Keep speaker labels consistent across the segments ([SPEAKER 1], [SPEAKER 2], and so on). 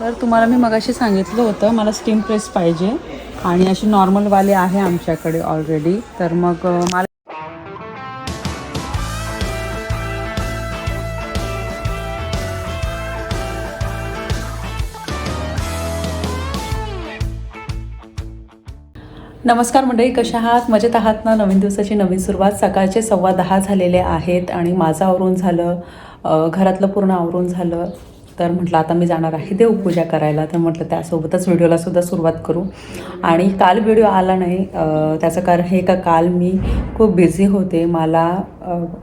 [SPEAKER 1] तर तुम्हाला मी मगाशी सांगितलं होतं मला स्टीम प्रेस पाहिजे. आणि अशी नॉर्मलवाले आहे आमच्याकडे ऑलरेडी तर मग मला नमस्कार मंडळी कशा आहात? मजेत आहात ना? नवीन दिवसाची नवीन सुरुवात. सकाळचे सव्वा दहा झालेले आहेत आणि माझं आवरून झालं घरातलं पूर्ण आवरून झालं. तर म्हटलं आता मी जाणार आहे देवपूजा करायला. तर म्हटलं त्यासोबतच व्हिडिओला सुद्धा सुरुवात करू. आणि काल व्हिडिओ आला नाही. त्याचं कारण हे का काल मी खूप बिझी होते. मला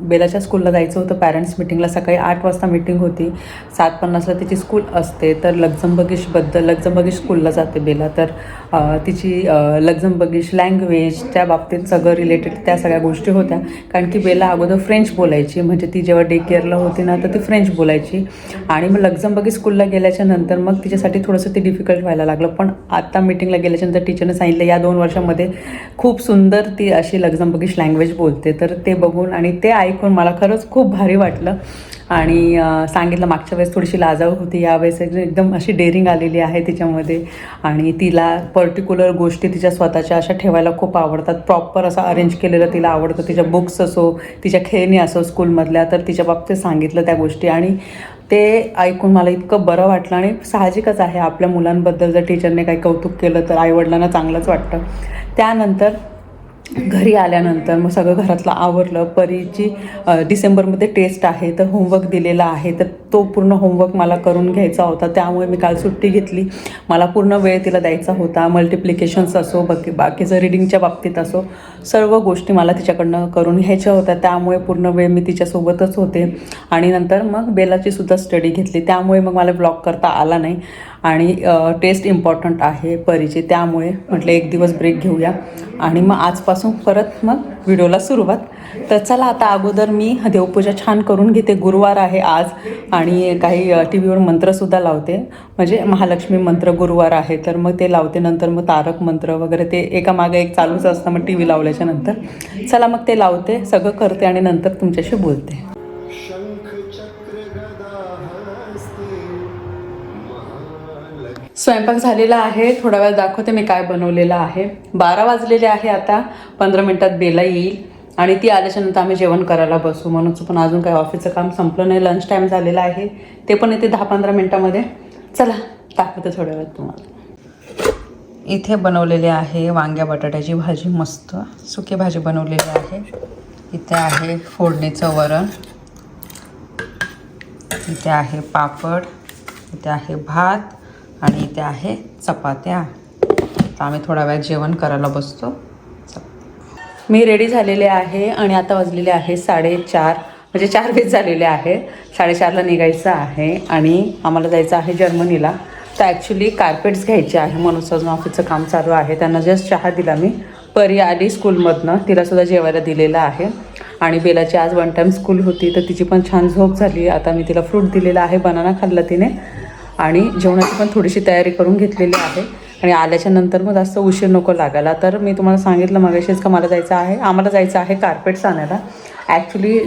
[SPEAKER 1] बेलाच्या स्कूलला जायचं होतं. पॅरेंट्स मिटिंगला सकाळी आठ वाजता मिटिंग होती. सात पन्नासला तिची स्कूल असते. तर लक्झमबगिशबद्दल लक्झमबगिश स्कूलला जाते बेला. तर तिची अ, लक्झमबगिश लँग्वेज त्या बाबतीत सगळं रिलेटेड त्या सगळ्या गोष्टी होत्या. कारण की बेला अगोदर फ्रेंच बोलायची. म्हणजे ती जेव्हा डे केअरला होती ना तर ती फ्रेंच बोलायची. आणि मग लक्झमबगी स्कूलला गेल्याच्यानंतर मग तिच्यासाठी थोडंसं ते डिफिकल्ट व्हायला लागलं. पण आता मिटिंगला गेल्याच्यानंतर टीचरने सांगितलं या दोन वर्षामध्ये खूप सुंदर ती अशी लक्झमबगिश लँग्वेज बोलते. तर ते बघून आणि ते ऐकून मला खरंच खूप भारी वाटलं. आणि सांगितलं मागच्या वेळेस थोडीशी लाजाळू होती. यावेळेस एकदम अशी डेअरिंग आलेली आहे तिच्यामध्ये. आणि तिला पर्टिक्युलर गोष्टी तिच्या स्वतःच्या अशा ठेवायला खूप आवडतात. प्रॉपर असं अरेंज केलेलं तिला आवडतं. तिच्या बुक्स असो तिच्या खेळणी असो स्कूलमधल्या तर तिच्या बाबतीत सांगितलं त्या गोष्टी. आणि ते ऐकून मला इतकं बरं वाटलं. आणि साहजिकच आहे. आपल्या मुलांबद्दल जर टीचरने काही कौतुक केलं तर आईवडिलांना चांगलंच वाटतं. त्यानंतर घरी आल्यानंतर मग सगळं घरातलं आवरलं परीची डिसेंबरमध्ये टेस्ट आहे तर होमवर्क दिलेला आहे तर तो पूर्ण होमवर्क मला करून घ्यायचा होता. त्यामुळे मी काल सुट्टी घेतली. मला पूर्ण वेळ तिला द्यायचा होता. मल्टिप्लिकेशन्स असो बाकी बाकीचं रिडिंगच्या बाबतीत असो सर्व गोष्टी मला तिच्याकडनं करून घ्यायच्या होत्या. त्यामुळे पूर्ण वेळ मी तिच्यासोबतच होते. आणि नंतर मग बेलाची सुद्धा स्टडी घेतली. त्यामुळे मग मला ब्लॉग करता आला नाही. आणि टेस्ट इम्पॉर्टंट आहे परीची त्यामुळे म्हटलं एक दिवस ब्रेक घेऊया. आणि मग आजपासून परत मग व्हिडिओला सुरुवात. तर चला आता अगोदर मी देवपूजा छान करून घेते. गुरुवार आहे आज आणि काही टी व्हीवर मंत्रसुद्धा लावते. म्हणजे महालक्ष्मी मंत्र गुरुवार आहे तर मग ते लावते. नंतर मग तारक मंत्र वगैरे ते एका मागे एक चालूच असतं मग टी व्ही लावल्याच्या नंतर. चला मग ते लावते सगळं करते आणि नंतर तुमच्याशी बोलते. स्वयंपाक झालेला आहे. थोडा वेळ दाखवते मी काय बनवलेलं आहे. बारा वाजलेले आहे आता. पंधरा मिनटात बेला येईल. आणि ती आल्याच्यानंतर आम्ही जेवण करायला बसू. म्हणून पण अजून काही ऑफिसचं काम संपलं नाही. लंच टाईम झालेला आहे. ते पण येते दहा पंधरा मिनटामध्ये. चला दाखवते थोड्या वेळात तुम्हाला. इथे बनवलेली आहे वांग्या बटाट्याची भाजी. मस्त सुकी भाजी बनवलेली आहे. इथे आहे फोडणीचं वरण. इथे आहे पापड. इथे आहे भात. आणि इथे आहे चपात्या. तर आम्ही थोडा वेळ जेवण करायला बसतो. मी रेडी झालेले आहे आणि आता वाजलेले आहे साडेचार म्हणजे चार वेज झालेले आहे. साडेचारला निघायचं आहे आणि आम्हाला जायचं आहे जर्मनीला. तर ॲक्च्युली कार्पेट्स घ्यायचे आहे म्हणून अजून ऑफिसचं काम चालू आहे. त्यांना जस्ट चहा दिला मी. परी आली स्कूलमधनं तिलासुद्धा जेवायला दिलेलं आहे. आणि बेलाची आज वन टाईम स्कूल होती तर तिची पण छान झोप झाली. आता मी तिला फ्रूट दिलेला आहे बनाना खाल्ला तिने. आणि जेवणाची पण थोडीशी तयारी करून घेतलेली आहे. आणि आल्याच्यानंतर मग जास्त उशीर नको लागायला. तर मी तुम्हाला सांगितलं मगाशीच का मला जायचं आहे. आम्हाला जायचं आहे कार्पेट्स आणायला ॲक्च्युली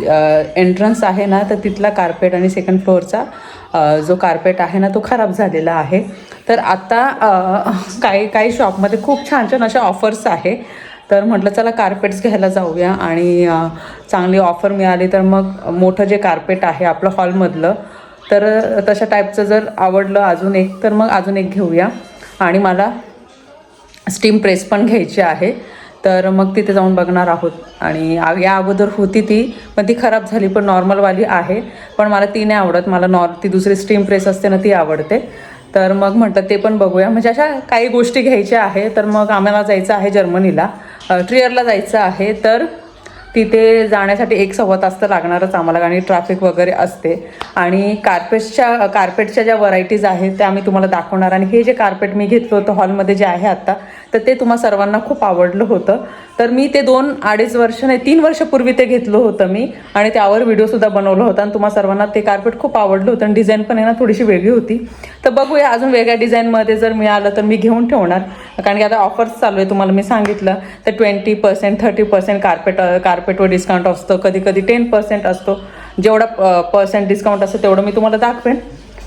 [SPEAKER 1] एंट्रन्स आहे ना तर तिथला कार्पेट आणि सेकंड फ्लोअरचा जो कार्पेट आहे ना तो खराब झालेला आहे. तर आता काही काही शॉपमध्ये खूप छान छान अशा ऑफर्स आहे. तर म्हटलं चला कार्पेट्स घ्यायला जाऊया. आणि चांगली ऑफर मिळाली तर मग मोठं जे कार्पेट आहे आपलं हॉलमधलं तर तशा टाईपचं जर आवडलं अजून एक तर मग अजून एक घेऊया. आणि मला स्टीम प्रेस पण घ्यायची आहे. तर मग तिथे जाऊन बघणार आहोत. आणि या अगोदर होती ती पण ती खराब झाली पण नॉर्मलवाली आहे. पण मला ती नाही आवडत. मला नॉर ती दुसरी स्टीम प्रेस असते ना ती आवडते. तर मग म्हटलं ते पण बघूया. म्हणजे अशा काही गोष्टी घ्यायच्या आहे. तर मग आम्हाला जायचं आहे जर्मनीला. ट्रियरला जायचं आहे. तर तिथे जाण्यासाठी एक सव्वा तास तर लागणारच आम्हाला आणि ट्रॅफिक वगैरे असते. आणि कार्पेट्सच्या कार्पेटच्या ज्या व्हरायटीज आहेत त्या मी तुम्हाला दाखवणार. आणि हे जे कार्पेट मी घेतलं होतं हॉलमध्ये जे आहे आत्ता तर ते तुम्हा सर्वांना खूप आवडलं होतं. तर मी ते दोन अडीच वर्ष नाही तीन वर्षापूर्वी ते घेतलं होतं मी. आणि त्यावर व्हिडिओसुद्धा बनवलं होता आणि तुम्हा सर्वांना ते कार्पेट खूप आवडलं होतं आणि डिझाईन पण आहे ना थोडीशी वेगळी होती. तर बघूया अजून वेगळ्या डिझाईनमध्ये जर मिळालं तर मी घेऊन ठेवणार. कारण की आता ऑफर्स चालू आहे तुम्हाला मी सांगितलं. तर twenty percent thirty percent carpet कार्पेटवर discount असतं. कधी कधी टेन पर्सेंट असतो. जेवढा पर्सेंट डिस्काउंट असतं तेवढं मी तुम्हाला दाखवेन.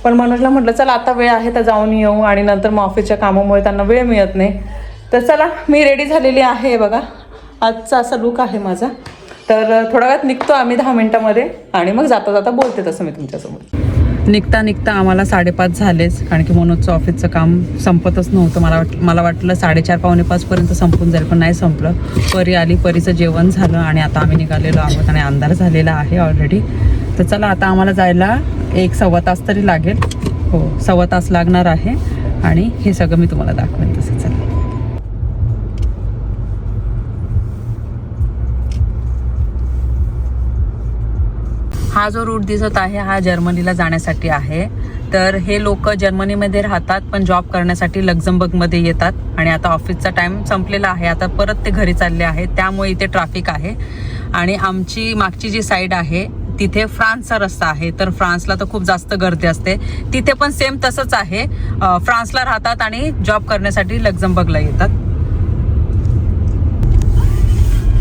[SPEAKER 1] पण मनोजला म्हटलं चला आता वेळ आहे तर जाऊन येऊ. आणि नंतर मग ऑफिसच्या कामामुळे त्यांना वेळ मिळत नाही. तर चला मी रेडी झालेली आहे बघा. आजचा असा लुक आहे माझा. तर थोडा वेळात निघतो आम्ही दहा मिनटामध्ये आणि मग जाता जाता बोलते तसं मी तुमच्यासोबत. निघता निघता आम्हाला साडेपाच झालेच कारण की मनोजचं ऑफिसचं काम संपतच नव्हतं. मला वाट मला वाटलं साडेचार पावणे पाचपर्यंत संपून जाईल पण नाही संपलं. परी आली परीचं जेवण झालं आणि आता आम्ही निघालेलो आहोत आणि अंधार झालेला आहे ऑलरेडी तर चला आता आम्हाला जायला एक सव्वा तास तरी लागेल. हो सव्वा तास लागणार आहे आणि हे सगळं मी तुम्हाला दाखवेन तसं. चला. हा जो रूट दिसत आहे हा जर्मनीला जाण्यासाठी आहे. तर हे लोक जर्मनीमध्ये राहतात पण जॉब करण्यासाठी लक्झमबर्गमध्ये येतात. आणि आता ऑफिसचा टाईम संपलेला आहे. आता परत ते घरी चालले आहे त्यामुळे इथे ट्रॅफिक आहे. आणि आमची मागची जी साईड आहे तिथे फ्रान्सचा रस्ता आहे. तर फ्रान्सला तर खूप जास्त गर्दी असते. तिथे पण सेम तसंच आहे. फ्रान्सला राहतात आणि जॉब करण्यासाठी लक्झमबर्गला येतात.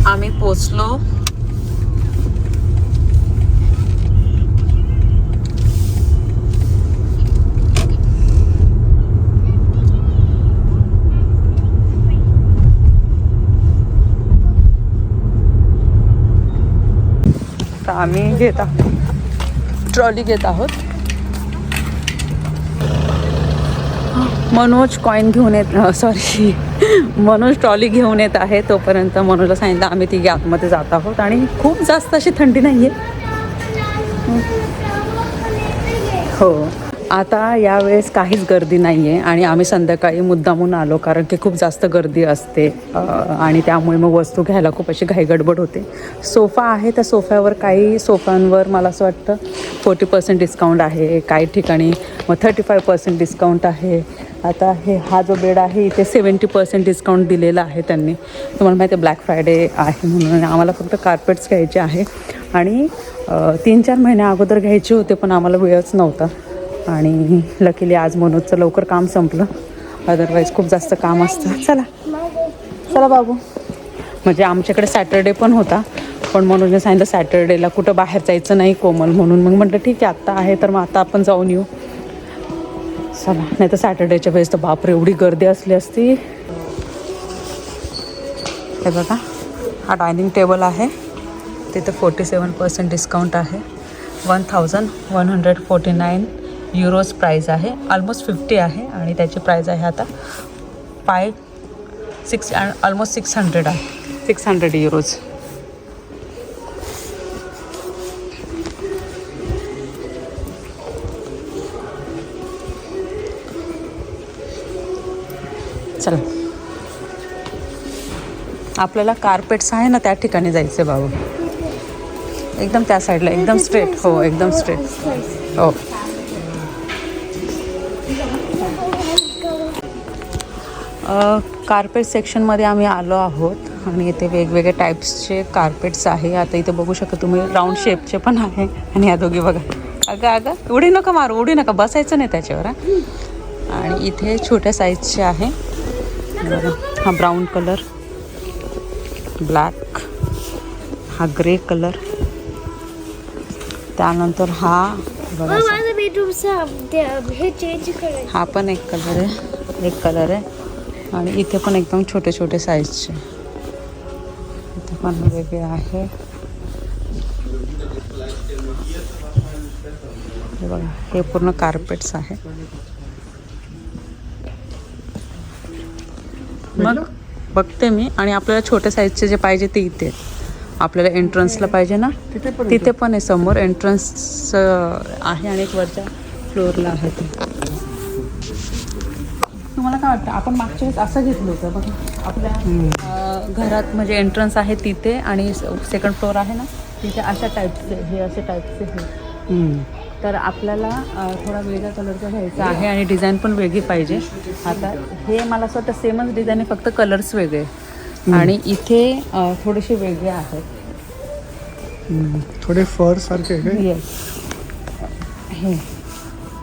[SPEAKER 1] आम्ही पोचलो आम्ही घेत आहोत. ट्रॉली घेत आहोत. मनोज कॉईन घेऊन येत सॉरी मनोज ट्रॉली घेऊन येत आहे. तोपर्यंत मनोजला सांगितलं आम्ही तिघे आतमध्ये जात आहोत आणि खूप जास्त अशी थंडी नाही आहे हो. आता यावेळेस काहीच गर्दी नाही आहे आणि आम्ही संध्याकाळी मुद्दामून आलो कारण की खूप जास्त गर्दी असते आणि त्यामुळे मग वस्तू घ्यायला खूप अशी घाईगडबड होते. सोफा आहे त्या सोफ्यावर काही सोफ्यांवर मला असं वाटतं फोर्टी पर्सेंट डिस्काउंट आहे काही ठिकाणी मग थर्टी फाय पर्सेंट डिस्काउंट आहे. आता हे हा जो बेड आहे इथे सेवन्टी पर्सेंट डिस्काउंट दिलेला आहे त्यांनी. तुम्हाला माहिती आहे ब्लॅक फ्रायडे आहे म्हणून आम्हाला फक्त कार्पेट्स घ्यायचे आहे. आणि तीन चार महिन्या अगोदर घ्यायचे होते पण आम्हाला वेळच नव्हता. आणि लकीली आज मनोजचं लवकर काम संपलं. अदरवाईज खूप जास्त काम असतं. चला. चला बाबू. म्हणजे आमच्याकडे सॅटरडे पण होता. पण मनोजने सांगितलं सॅटरडेला कुठं बाहेर जायचं नाही कोमल म्हणून. मग म्हटलं ठीक आहे आत्ता आहे तर मग आता आपण जाऊन येऊ. चला. नाही तर सॅटर्डेच्या वेळेस तर बापरे एवढी गर्दी असली असती. हे बघा. हा डायनिंग टेबल आहे. तिथे फोर्टी सेवन पर्सेंट डिस्काउंट आहे. One thousand one hundred forty nine euros price आहे. ऑलमोस्ट फिफ्टी आहे आणि त्याची प्राईज आहे आता five six almost six hundred आहे. सिक्स हंड्रेड युरोज चला. आपल्याला कार्पेट्स आहे ना त्या ठिकाणी जायचं बाबू. एकदम त्या साईडला एकदम स्ट्रेट हो एकदम स्ट्रेट हो. कार्पेट सेक्शनमध्ये आम्ही आलो आहोत आणि इथे वेगवेगळे टाईप्सचे कार्पेट्स आहे. आता इथे बघू शकता तुम्ही राऊंड शेपचे पण आहे आणि या दोघी बघा. अगं अगं उडी नका मारू उडी नका बसायचं नाही त्याच्यावर. आणि इथे छोट्या साईजचे आहे. बघा हा ब्राऊन कलर ब्लॅक हा ग्रे कलर त्यानंतर हा बघा.
[SPEAKER 2] हे चेंज
[SPEAKER 1] हा पण एक कलर आहे एक कलर आहे. आणि इथे पण एकदम छोटे छोटे साईजचे इथे पण वेगळे आहे. हे बघा हे पूर्ण कार्पेट्स आहे. मग बघते मी आणि आपल्याला छोट्या साईजचे जे पाहिजे ते इथे. आपल्याला एंट्रन्सला पाहिजे ना? तिथे पण आहे समोर एंट्रन्स आहे आणि एक वरच्या फ्लोअरला आहे ते. तुम्हाला काय वाटतं? आपण मागच्या वेळेस असं घेतलं होतं बघा. आपल्या घरात म्हणजे एंट्रन्स आहे तिथे आणि सेकंड फ्लोअर आहे ना तिथे अशा टाईपचे हे असे टाईपचे हे तर आपल्याला थोडा वेगळ्या कलरचा घ्यायचा आहे आणि डिझाईन पण वेगळी पाहिजे. आता हे मला असं वाटतं सेमच डिझाईन आहे फक्त कलर्स वेगळे. आणि इथे थोडेसे वेगळे आहेत.
[SPEAKER 3] थोडे फर सारखे
[SPEAKER 1] हे.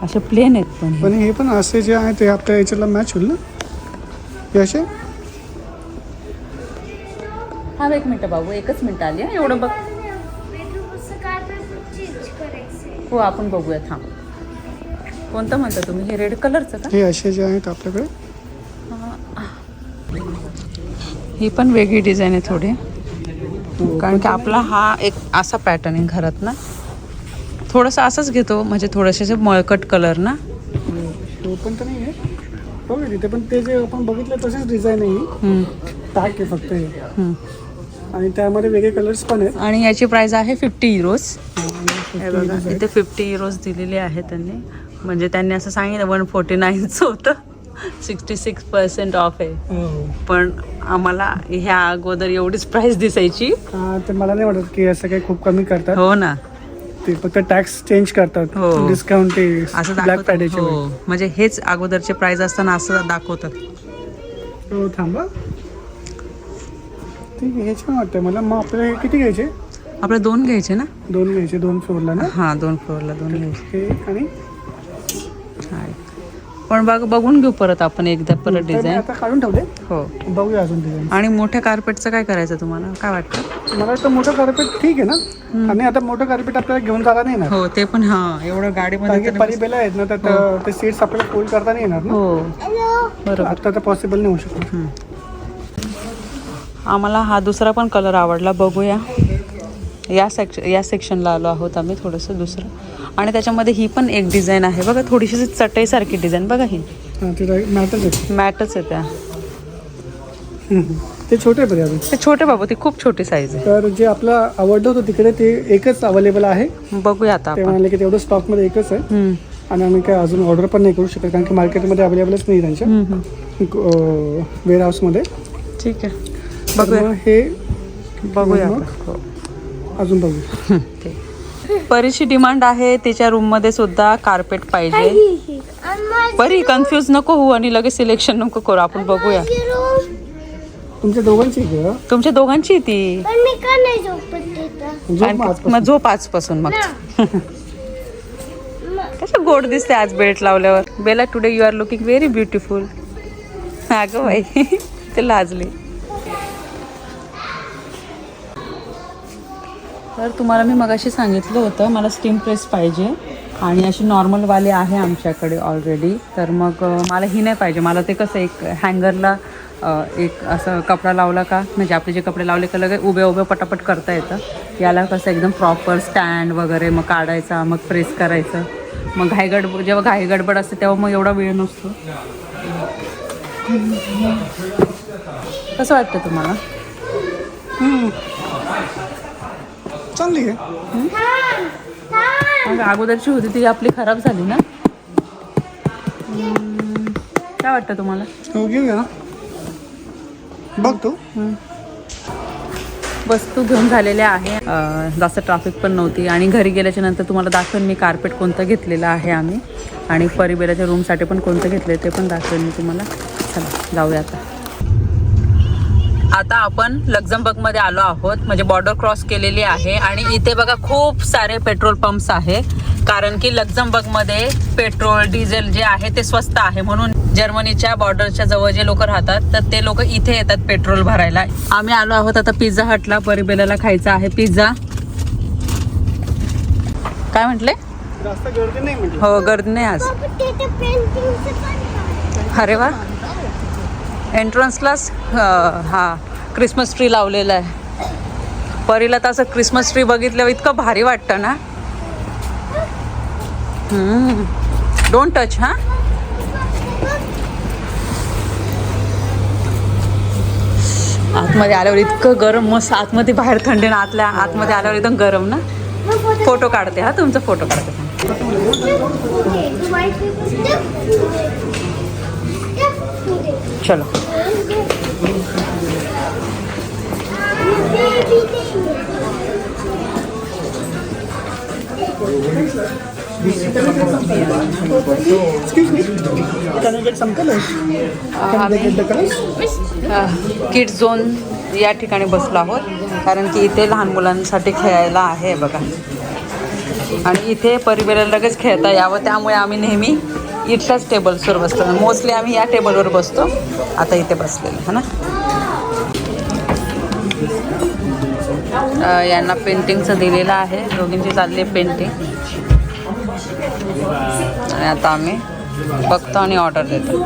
[SPEAKER 1] असे प्लेन आहेत पण हे.
[SPEAKER 3] पण हे पण असे जे आहे ते आपल्या याच्याला मॅच होईल ना? हे असे?
[SPEAKER 1] हा एक मिनटं बाबू एकच मिनटं आली हा एवढं बघ. हो आपण बघूया थांब. कोणतं म्हणता तुम्ही? हे रेड कलरचं का?
[SPEAKER 3] हे असे जे आहेत आपल्याकडे.
[SPEAKER 1] ही पण वेगळी डिझाईन आहे थोडी. कारण की आपला हा एक असा पॅटर्न आहे घरात ना. थोडंसं असंच घेतो म्हणजे थोडेसे असे मळकट कलर ना.
[SPEAKER 3] ओपन तर नाही आहे बघा तिथे पण ते जे आपण बघितलं तसेच डिझाईन आहे टाक आहे फक्त हे. आणि त्यामध्ये वेगळे कलर्स पण आहेत.
[SPEAKER 1] आणि याची प्राइस आहे फिफ्टी युरोज हे बघा इथे फिफ्टी युरोज दिलेले आहे त्यांनी. म्हणजे त्यांनी असं सांगितलं वन फोर्टी नाईनचं होतं. सिक्स्टी सिक्स पर्सेंट ऑफ आहे.
[SPEAKER 3] हो.
[SPEAKER 1] पण आम्हाला ह्या अगोदर एवढीच प्राइस दिसायची.
[SPEAKER 3] ते मला नाही वाटत की असं काही खूप कमी करतात.
[SPEAKER 1] हो ना.
[SPEAKER 3] ते फक्त टॅक्स चेंज करतात.
[SPEAKER 1] हो.
[SPEAKER 3] डिस्काउंट ते
[SPEAKER 1] असं
[SPEAKER 3] ब्लॅक
[SPEAKER 1] दाखवतात.
[SPEAKER 3] फ्रायडेचे
[SPEAKER 1] हो. म्हणजे हेच अगोदरचे प्राइस असताना असं दाखवतात.
[SPEAKER 3] हो थांबा. ठीक आहे छान वाटतं मला. मग आपल्याला हे किती घ्यायचे?
[SPEAKER 1] आपले दोन घ्यायचे ना?
[SPEAKER 3] दोन घ्यायचे दोन फ्लोअरला ना?
[SPEAKER 1] हा दोन फ्लोअरला दोन घ्यायचे.
[SPEAKER 3] हे आणि?
[SPEAKER 1] पण बघ बघून घेऊ परत आपण एकदा परत डिझाईन
[SPEAKER 3] आता काढून ठेवले.
[SPEAKER 1] हो.
[SPEAKER 3] बघूया अजून डिझाईन
[SPEAKER 1] आणि मोठ्या कार्पेटचं काय करायचं तुम्हाला? काय वाटतं?
[SPEAKER 3] मला वाटतं मोठं कार्पेट ठीक आहे ना? आणि आता मोठं कार्पेट आपल्याला घेऊन जाता नाही येणार.
[SPEAKER 1] हो ते पण हा एवढं गाडीमध्ये
[SPEAKER 3] परिबेला आहेत ना तर ते सीट्स आपल्याला फोल्ड करता नाही येणार ना?
[SPEAKER 1] हो. बरोबर.
[SPEAKER 3] आता तर पॉसिबल नाही होऊ शकत
[SPEAKER 1] आम्हाला हा दुसरा पण कलर आवडला. बघूया. या सेक्श या सेक्शनला आलो आहोत आम्ही थोडंसं दुसरं. आणि त्याच्यामध्ये ही पण एक डिझाईन आहे. बघा थोडीशी चटईसारखी डिझाईन. बघा ही.
[SPEAKER 3] हां मॅटच आहे
[SPEAKER 1] मॅटच आहे त्या.
[SPEAKER 3] ते छोटे
[SPEAKER 1] ते छोटे बाबू ती खूप छोटी साईज आहे
[SPEAKER 3] तर जे आपलं आवडलं होतं तिकडे ते एकच अवेलेबल आहे.
[SPEAKER 1] बघूया आता
[SPEAKER 3] ते म्हणाले की तेवढं स्टॉकमध्ये एकच आहे. आणि आम्ही काय अजून ऑर्डर पण नाही करू शकत कारण की मार्केटमध्ये अवेलेबलच नाही त्यांच्या. वेअर हाऊसमध्ये
[SPEAKER 1] ठीक आहे. बघूया.
[SPEAKER 3] हे
[SPEAKER 1] बघूया हो.
[SPEAKER 3] अजून बघू.
[SPEAKER 1] ठीक. परीची डिमांड आहे तिच्या रूममध्ये सुद्धा कार्पेट पाहिजे. परी कन्फ्यूज नको होऊ आणि लगेच सिलेक्शन नको करू आपण बघूया.
[SPEAKER 3] तुमच्या दोघांची
[SPEAKER 1] तुमच्या दोघांची ती.
[SPEAKER 3] मग आजपासून.
[SPEAKER 1] मग झोप आजपासून मग.
[SPEAKER 2] ना.
[SPEAKER 1] कसं गोड दिसते आज बेल्ट लावल्यावर. Bela today you are looking very beautiful अगं बाई ते लाजली. तर तुम्हाला मी मगाशी सांगितलं होतं मला स्टीम प्रेस पाहिजे. आणि अशी नॉर्मलवाले आहे आमच्याकडे ऑलरेडी तर मग मला ही नाही पाहिजे. मला ते कसं एक हँगरला एक असं कपडा लावला का? म्हणजे आपले जे कपडे लावले का लगे उभे उभे पटापट करता येतं. याला कसं एकदम प्रॉपर स्टँड वगैरे मग काढायचा मग प्रेस करायचं. मग घाई गडबड जेव्हा घाई गडबड असते तेव्हा मग एवढा वेळ नसतो. कसं वाटतं तुम्हाला?
[SPEAKER 3] चांगली आहे.
[SPEAKER 1] अगोदरची होती ती आपली खराब झाली ना? काय वाटतं तुम्हाला?
[SPEAKER 3] हो घेऊया बघ तू.
[SPEAKER 1] वस्तू घेऊन झालेल्या आहे. जास्त ट्रॅफिक पण नव्हती. आणि घरी गेल्याच्यानंतर तुम्हाला दाखवेन मी कार्पेट कोणतं घेतलेलं आहे आम्ही. आणि परिबेराच्या रूमसाठी पण कोणतं घेतलं ते पण दाखवेन मी तुम्हाला. चला जाऊया आता. आता आपण लक्झमबर्गमध्ये आलो आहोत. म्हणजे बॉर्डर क्रॉस केलेली आहे. आणि इथे बघा खूप सारे पेट्रोल पंप्स आहे कारण की लक्झमबर्गमध्ये पेट्रोल डिझेल जे आहे ते स्वस्त आहे. म्हणून जर्मनीच्या बॉर्डरच्या जवळ जे लोक राहतात तर ते लोक इथे येतात पेट्रोल भरायला. आम्ही आलो आहोत आता पिझ्झा हटला परिबेलाला खायचा आहे पिझ्झा काय म्हटले? हो गर्दी नाही आज. अरे वा. एंट्रन्सलाच हा क्रिसमस ट्री लावलेला आहे. परीला तर असं क्रिसमस ट्री बघितल्यावर इतकं भारी वाटतं ना. डोंट टच हां? आतमध्ये आल्यावर इतकं गरम मस्त आतमध्ये बाहेर थंडी ना आतल्या आतमध्ये आल्यावर एकदम गरम ना. फोटो काढते हा तुमचा फोटो काढते.
[SPEAKER 3] कलर्स
[SPEAKER 1] किड झोन या ठिकाणी बसलो आहोत. कारण की इथे लहान मुलांसाठी खेळायला आहे बघा. आणि इथे परिवाराला लगेच खेळता यावं त्यामुळे आम्ही नेहमी इथल्याच टेबल्सवर बसतो. मोस्टली आम्ही या टेबलवर बसतो. आता इथे बसलेलो है ना? यांना पेंटिंगचं दिलेलं आहे. दोघींची चालली आहे पेंटिंग आणि आता आम्ही बघतो आणि ऑर्डर देतो.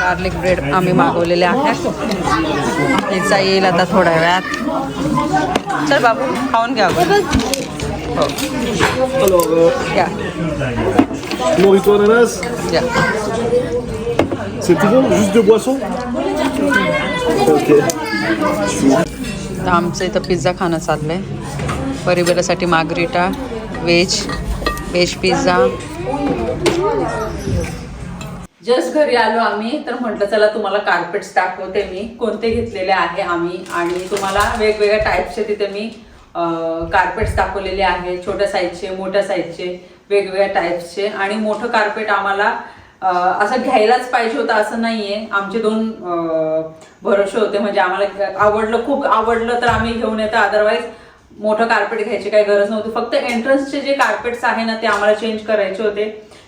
[SPEAKER 1] गार्लिक ब्रेड आम्ही मागवलेले आहेत हिचा येईल आता थोड्या वेळात. चल बाबू खाऊन घ्या घ्या
[SPEAKER 3] Morito ananas,
[SPEAKER 1] घ्या
[SPEAKER 3] c'est tout bon Juste deux boissons Ok.
[SPEAKER 1] तर आमचं इथं पिझ्झा खाणं चाललंय. परिवारासाठी margherita veg veg pizza just घरी आलो आम्ही तर म्हटलं चला तुम्हाला कार्पेट्स दाखवते मी. कोणते घेतलेले आहे आम्ही आणि तुम्हाला वेगवेगळ्या टाईपचे तिथे मी कार्पेट्स दाखवलेले आहे छोट्या साईजचे मोठ्या साईजचे वेगवेगळ्या टाईप्सचे आणि मोठं कार्पेट आम्हाला असं घ्यायलाच पाहिजे होतं असं नाही आहे आमचे दोन भरोसे होते. म्हणजे आम्हाला आवडलं खूप आवडलं तर आम्ही घेऊन येतो. अदरवाईज मोठं कार्पेट घ्यायची काही गरज नव्हती. फक्त एंट्रन्सचे जे कार्पेट्स आहे ना ते आम्हाला चेंज करायचे होते.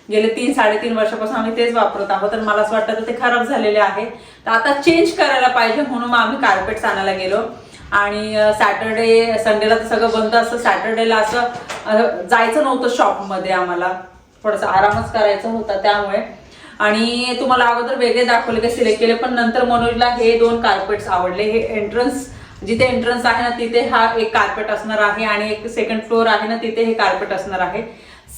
[SPEAKER 1] गेले तीन साडेतीन वर्षापासून आम्ही तेच वापरत आहोत. तर मला असं वाटतं तर ते खराब झालेले आहे. तर आता चेंज करायला पाहिजे म्हणून मग आम्ही कार्पेट्स आणायला गेलो. आणि सॅटर्डे संडेला तर सगळं बंद असतं. सॅटर्डेला असं जायचं नव्हतं शॉपमध्ये आम्हाला. थोडंसं आरामच करायचा होता त्यामुळे. आणि तुम्हाला अगोदर वेगळे दाखवले काही सिलेक्ट केले पण नंतर मनोजला हे दोन कार्पेट्स आवडले. हे एंट्रन्स जिथे एंट्रन्स आहे ना तिथे हा एक कार्पेट असणार आहे आणि एक सेकंड फ्लोअर आहे ना तिथे हे कार्पेट असणार आहे.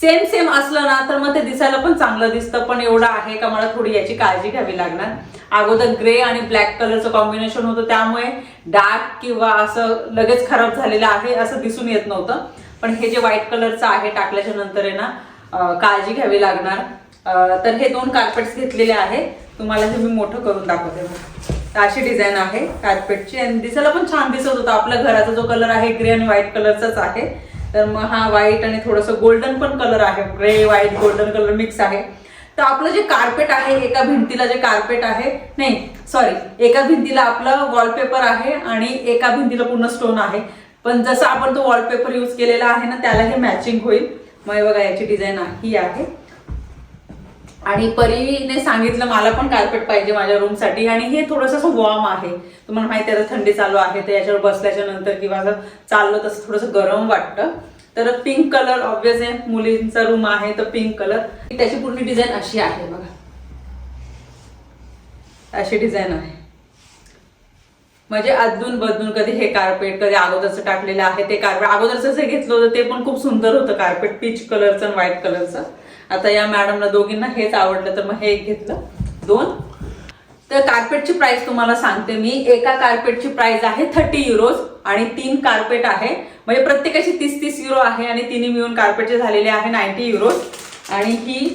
[SPEAKER 1] सेम सेम असलं ना तर मग ते दिसायला पण चांगलं दिसतं पण एवढं आहे का मला थोडी याची काळजी घ्यावी लागणार. अगोदर ग्रे आणि ब्लॅक कलरचं कॉम्बिनेशन होतं. त्यामुळे डार्क किंवा असं लगेच खराब झालेलं आहे असं दिसून येत नव्हतं. पण हे जे व्हाईट कलरचं आहे टाकल्याच्या नंतर आहे ना काळजी घ्यावी लागणार. तर हे दोन कार्पेट्स घेतलेले आहे तुम्हाला हे मी मोठं करून दाखवते तर अशी डिझाईन आहे कार्पेटची आणि दिसायला पण छान दिसत होता. आपल्या घराचा जो कलर आहे ग्रे आणि व्हाईट कलरचाच आहे. तर मग हा व्हाईट आणि थोडंसं गोल्डन पण कलर आहे. Grey white golden colour mix आहे. तर आपलं जे कार्पेट आहे एका भिंतीला जे कार्पेट आहे नाही सॉरी एका भिंतीला आपलं वॉलपेपर आहे आणि एका भिंतीला पूर्ण स्टोन आहे. पण जसं आपण तो वॉलपेपर यूज केलेला आहे ना त्याला हे मॅचिंग होईल. मग हे बघा याची डिझाईन ही आहे. आणि परीने सांगितलं मला पण कार्पेट पाहिजे माझ्या रूमसाठी आणि हे थोडंसं असं वॉर्म आहे. तुम्हाला माहिती आहे आता थंडी चालू आहे तर याच्यावर बसल्याच्या नंतर किंवा चाललं तसं थोडंसं गरम वाटतं. तर पिंक कलर ऑब्विस आहे. मुलींचा रूम आहे तर पिंक कलर त्याची पूर्ण डिझाईन अशी आहे बघा. अशी डिझाईन आहे. म्हणजे अदलून बदलून कधी हे कार्पेट कधी अगोदरचं टाकलेलं आहे ते कार्पेट अगोदरचं जे घेतलं होतं ते पण खूप सुंदर होतं कार्पेट पीच कलरचं आणि व्हाईट कलरचं आता या मॅडमला दोघींना हेच आवडलं तर मग हे एक घेतलं. दोन. तर कार्पेटची प्राइस तुम्हाला सांगते मी. एका कार्पेटची प्राइस आहे थर्टी युरोज आणि तीन कार्पेट आहे. म्हणजे प्रत्येकाची तीस तीस युरो आहे आणि तिन्ही मिळून कार्पेटचे झालेले आहे नाईन्टी युरोज आणि ही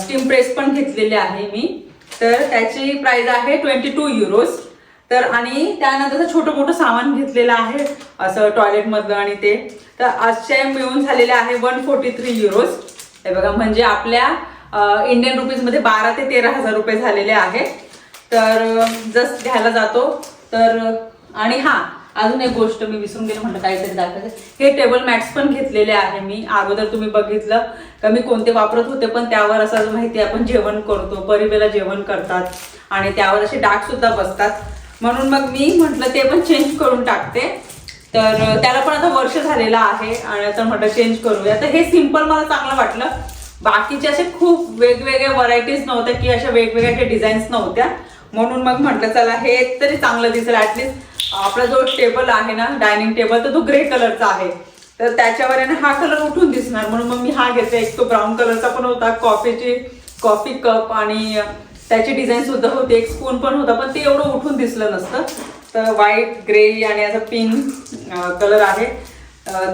[SPEAKER 1] स्टीम प्रेस पण घेतलेली आहे मी. तर त्याची प्राइस आहे ट्वेंटी टू युरोज तर आणि त्यानंतर छोटं मोठं सामान घेतलेलं आहे असं टॉयलेटमधलं आणि ते. तर आजच्या मिळून झालेले आहे वन फोर्टी थ्री युरोज हे बघा म्हणजे आपल्या इंडियन रुपीजमध्ये बारा ते तेरा हजार रुपये झालेले आहे. तर जस्ट घ्यायला जातो. तर आणि हा अजून एक गोष्ट मी विसरून गेले म्हटलं काहीतरी दाखवायचं हे टेबल मॅट्स पण घेतलेले आहे मी. अगोदर तुम्ही बघितलं का मी कोणते वापरत होते पण त्यावर असं माहिती आहे, आपण जेवण करतो. परिवेला जेवण करतात आणि त्यावर असे डाग सुद्धा बसतात. म्हणून मग मी म्हटलं ते पण चेंज करून टाकते. तर त्याला पण आता वर्ष झालेलं आहे आणि आता म्हटलं चेंज करूया. तर हे सिंपल मला चांगलं वाटलं. बाकीचे असे खूप वेगवेगळ्या व्हरायटीज नव्हत्या की अशा वेगवेगळ्या काही डिझाईन्स नव्हत्या. म्हणून मग म्हटलं चला हे तरी चांगलं दिसेल ॲटलिस्ट आपला जो टेबल आहे ना डायनिंग टेबल तर तो ग्रे कलरचा आहे. तर त्याच्यावर आहे ना हा कलर उठून दिसणार. म्हणून मग मी हा घेतला. एक तो ब्राऊन कलरचा पण होता कॉफीची कॉफी कप आणि त्याची डिझाईन सुद्धा होती. एक स्पून पण होता पण ते एवढं उठून दिसलं नसतं. तर व्हाईट ग्रे आणि असं पिंक कलर आहे.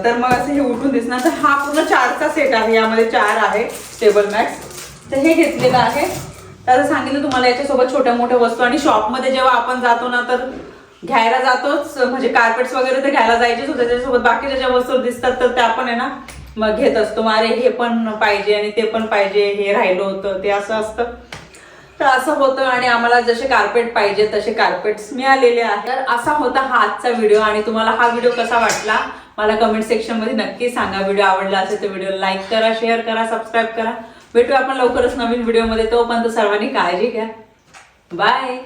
[SPEAKER 1] तर मग असं हे उठून दिसणार. तर हा पूर्ण चारचा सेट आहे. यामध्ये चार आहे टेबल मॅट्स तर हे घेतलेलं आहे. तर सांगितलं तुम्हाला याच्यासोबत छोट्या मोठ्या वस्तू आणि शॉपमध्ये जेव्हा आपण जातो ना तर घ्यायला जातोच. म्हणजे कार्पेट्स वगैरे तर घ्यायला जायचेच होते. त्याच्यासोबत बाकीच्या ज्या वस्तू दिसतात तर त्या पण आहे ना मग घेत असतो. अरे हे पण पाहिजे आणि ते पण पाहिजे हे राहिलं होतं ते असं असतं. तर असं होतं आणि आम्हाला जसे कार्पेट पाहिजे तसे कार्पेट्स मिळालेले आहेत. तर असा होता हा आजचा व्हिडिओ आणि तुम्हाला हा व्हिडिओ कसा वाटला मला कमेंट सेक्शनमध्ये नक्की सांगा. व्हिडिओ आवडला असेल तर व्हिडिओ लाईक करा शेअर करा सबस्क्राईब करा. भेटूया आपण लवकरच नवीन व्हिडिओमध्ये तोपर्यंत सर्वांनी काळजी घ्या. बाय